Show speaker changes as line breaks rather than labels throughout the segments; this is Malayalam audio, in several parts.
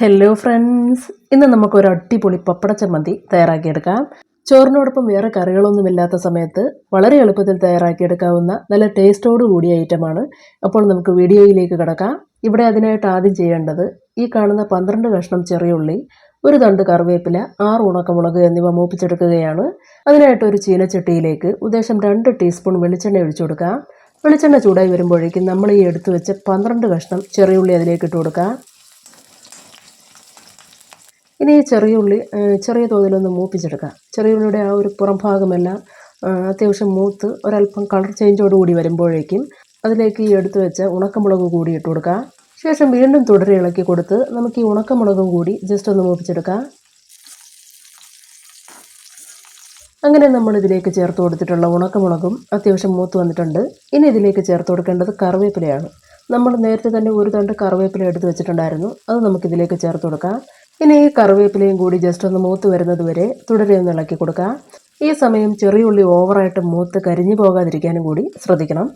ഹലോ ഫ്രണ്ട്സ് ഇന്ന് നമുക്ക് ഒരു അടിപൊളി പപ്പട ചമ്മന്തി തയ്യാറാക്കിയെടുക്കാം. ചോറിനോടൊപ്പം വേറെ കറികളൊന്നുമില്ലാത്ത സമയത്ത് വളരെ എളുപ്പത്തിൽ തയ്യാറാക്കിയെടുക്കാവുന്ന നല്ല ടേസ്റ്റോട് കൂടിയ ഐറ്റമാണ് അപ്പോൾ നമുക്ക് വീഡിയോയിലേക്ക് കിടക്കാം. ഇവിടെ അതിനായിട്ട് ആദ്യം ചെയ്യേണ്ടത് ഈ കാണുന്ന പന്ത്രണ്ട് കഷ്ണം ചെറിയുള്ളി ഒരു തണ്ട് കറിവേപ്പില ആറ് ഉണക്കമുളക് എന്നിവ മൂപ്പിച്ചെടുക്കുകയാണ്. അതിനായിട്ട് ഒരു ചീനച്ചട്ടിയിലേക്ക് ഉദ്ദേശം രണ്ട് ടീസ്പൂൺ വെളിച്ചെണ്ണ ഒഴിച്ചു കൊടുക്കാം. വെളിച്ചെണ്ണ ചൂടായി വരുമ്പോഴേക്കും നമ്മൾ ഈ എടുത്തു വെച്ച് പന്ത്രണ്ട് കഷ്ണം ചെറിയുള്ളി അതിലേക്ക് ഇട്ട് കൊടുക്കാം. ഇനി ഈ ചെറിയ ഉള്ളി ചെറിയ തോതിലൊന്ന് മൂപ്പിച്ചെടുക്കാം. ചെറിയ ഉള്ളിയുടെ ആ ഒരു പുറം ഭാഗമെല്ലാം അത്യാവശ്യം മൂത്ത് ഒരല്പം കളർ ചേഞ്ചോട് കൂടി വരുമ്പോഴേക്കും അതിലേക്ക് ഈ എടുത്തു വെച്ച ഉണക്കമുളക് കൂടി ഇട്ട് കൊടുക്കുക ശേഷം വീണ്ടും തുടരെ ഇളക്കി കൊടുത്ത് നമുക്ക് ഈ ഉണക്കമുളകും കൂടി ജസ്റ്റ് ഒന്ന് മൂപ്പിച്ചെടുക്കാം. അങ്ങനെ നമ്മൾ ഇതിലേക്ക് ചേർത്ത് കൊടുത്തിട്ടുള്ള ഉണക്കമുളകും അത്യാവശ്യം മൂത്ത് വന്നിട്ടുണ്ട്. ഇനി ഇതിലേക്ക് ചേർത്ത് കൊടുക്കേണ്ടത് കറിവേപ്പിലയാണ്. നമ്മൾ നേരത്തെ തന്നെ ഒരു തണ്ട് കറിവേപ്പില എടുത്ത് വെച്ചിട്ടുണ്ടായിരുന്നു. അത് നമുക്കിതിലേക്ക് ചേർത്ത് കൊടുക്കാം. ഇനി ഈ കറിവേപ്പിലയും കൂടി ജസ്റ്റ് ഒന്ന് മൂത്ത് വരുന്നത് വരെ തുടരെ ഒന്ന് ഇളക്കി കൊടുക്കുക. ഈ സമയം ചെറിയ ഉള്ളി ഓവറായിട്ട് മൂത്ത് കരിഞ്ഞു പോകാതിരിക്കാനും കൂടി ശ്രദ്ധിക്കണം.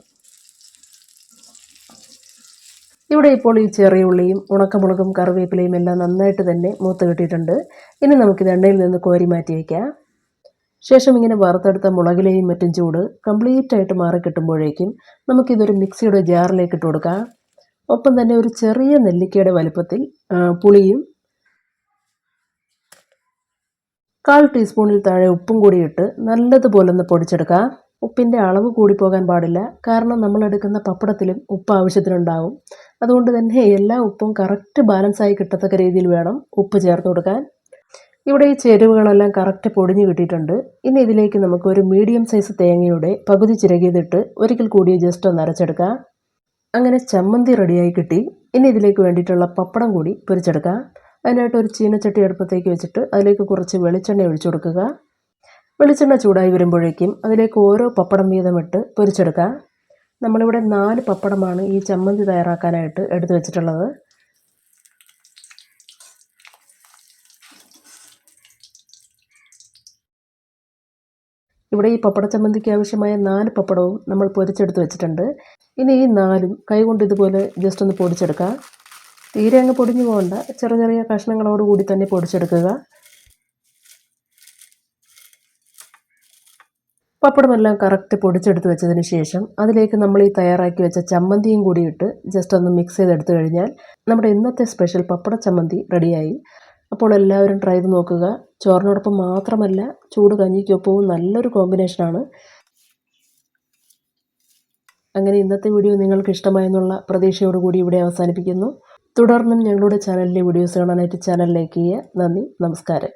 ഇവിടെ ഇപ്പോൾ ഈ ചെറിയ ഉള്ളിയും ഉണക്കമുളകും കറിവേപ്പിലയും എല്ലാം നന്നായിട്ട് തന്നെ മൂത്ത് കിട്ടിയിട്ടുണ്ട്. ഇനി നമുക്കിത് എണ്ണയിൽ നിന്ന് കോരി മാറ്റി വയ്ക്കാം ശേഷം ഇങ്ങനെ വറുത്തെടുത്ത മുളകിലെയും മറ്റും ചൂട് കംപ്ലീറ്റ് ആയിട്ട് മാറി കിട്ടുമ്പോഴേക്കും നമുക്കിതൊരു മിക്സിയുടെ ജാറിലേക്ക് ഇട്ട് കൊടുക്കാം. ഒപ്പം തന്നെ ഒരു ചെറിയ നെല്ലിക്കയുടെ വലുപ്പത്തിൽ പുളിയും കാൽ ടീസ്പൂണിൽ താഴെ ഉപ്പും കൂടി ഇട്ട് നല്ലതുപോലെ ഒന്ന് പൊടിച്ചെടുക്കുക. ഉപ്പിന്റെ അളവ് കൂടി പോകാൻ പാടില്ല. കാരണം നമ്മൾ എടുക്കുന്ന പപ്പടത്തിലും ഉപ്പ് ആവശ്യത്തിനുണ്ടാവും. അതുകൊണ്ട് തന്നെ എല്ലാ ഉപ്പും കറക്റ്റ് ബാലൻസായി കിട്ടത്തക്ക രീതിയിൽ വേണം ഉപ്പ് ചേർത്ത് കൊടുക്കാൻ. ഇവിടെ ഈ ചേരുവകളെല്ലാം കറക്റ്റ് പൊടിഞ്ഞ് കിട്ടിയിട്ടുണ്ട്. ഇനി ഇതിലേക്ക് നമുക്ക് ഒരു മീഡിയം സൈസ് തേങ്ങയുടെ പകുതി ചിരകിയതിട്ട് ഒരിക്കൽ കൂടി ജസ്റ്റ് ഒന്ന് അരച്ചെടുക്കാം. അങ്ങനെ ചമ്മന്തി റെഡിയായി കിട്ടി. ഇനി ഇതിലേക്ക് വേണ്ടിയിട്ടുള്ള പപ്പടം കൂടി പൊരിച്ചെടുക്കാം. അതിനായിട്ട് ഒരു ചീനച്ചട്ടി അടുപ്പത്തേക്ക് വെച്ചിട്ട് അതിലേക്ക് കുറച്ച് വെളിച്ചെണ്ണ ഒഴിച്ചു കൊടുക്കുക. വെളിച്ചെണ്ണ ചൂടായി വരുമ്പോഴേക്കും അതിലേക്ക് ഓരോ പപ്പടം വീതം ഇട്ട് പൊരിച്ചെടുക്കുക. നമ്മളിവിടെ നാല് പപ്പടമാണ് ഈ ചമ്മന്തി തയ്യാറാക്കാനായിട്ട് എടുത്തു വെച്ചിട്ടുള്ളത്. ഇവിടെ ഈ പപ്പട ചമ്മന്തിക്ക് ആവശ്യമായ നാല് പപ്പടവും നമ്മൾ പൊരിച്ചെടുത്ത് വെച്ചിട്ടുണ്ട്. ഇനി ഈ നാലും കൈകൊണ്ട് ഇതുപോലെ ജസ്റ്റ് ഒന്ന് പൊടിച്ചെടുക്കാം തീരെ അങ്ങ് പൊടിഞ്ഞു പോകണ്ട. ചെറിയ ചെറിയ കഷ്ണങ്ങളോട് കൂടി തന്നെ പൊടിച്ചെടുക്കുക. പപ്പടമെല്ലാം കറക്റ്റ് പൊടിച്ചെടുത്ത് വെച്ചതിന് ശേഷം അതിലേക്ക് നമ്മൾ ഈ തയ്യാറാക്കി വെച്ച ചമ്മന്തിയും കൂടി ഇട്ട് ജസ്റ്റ് ഒന്ന് മിക്സ് ചെയ്തെടുത്തു കഴിഞ്ഞാൽ നമ്മുടെ ഇന്നത്തെ സ്പെഷ്യൽ പപ്പട ചമ്മന്തി റെഡിയായി. അപ്പോൾ എല്ലാവരും ട്രൈ ചെയ്ത് നോക്കുക. ചോറിനോടൊപ്പം മാത്രമല്ല ചൂട് കഞ്ഞിക്കൊപ്പവും നല്ലൊരു കോമ്പിനേഷനാണ് അങ്ങനെ ഇന്നത്തെ വീഡിയോ നിങ്ങൾക്ക് ഇഷ്ടമായെന്നുള്ള പ്രതീക്ഷയോടുകൂടി ഇവിടെ അവസാനിപ്പിക്കുന്നു. തുടർന്നും ഞങ്ങളുടെ ചാനലിലെ വീഡിയോസ് കാണാനായിട്ട് ചാനൽ ലൈക്ക് ചെയ്യുക നന്ദി നമസ്കാരം.